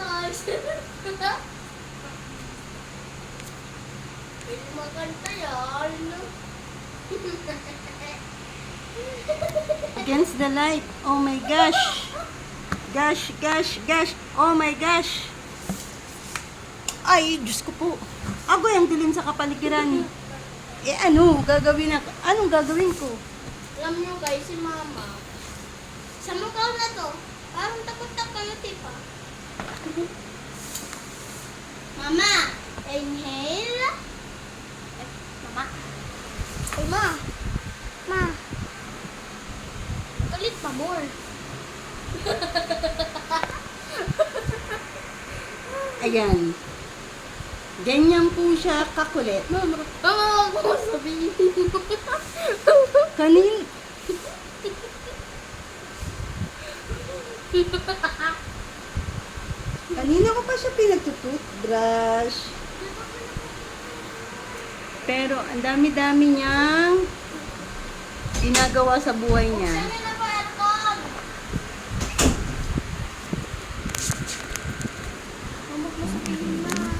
guys. Pwede magkanta yan. Against the light. Oh my gosh. Gosh, gosh, gosh. Oh my gosh. Ay, Diyos ko po. Agoy ang dilim sa kapaligiran. Eh ano, gagawin ako? Anong gagawin ko? Alam nyo guys, si mama. Sa mukha na to, parang na tipa. Mama, inhale. Mama. Ay, ma. Ma. Ulit pa more. Ayan. Ganyan po siya kakulit. Mama, mama, ako sabihin. Kanin... Kanina ko pa siya pinagtutoothbrush. Pero ang dami-dami niyang ginagawa sa buhay niya.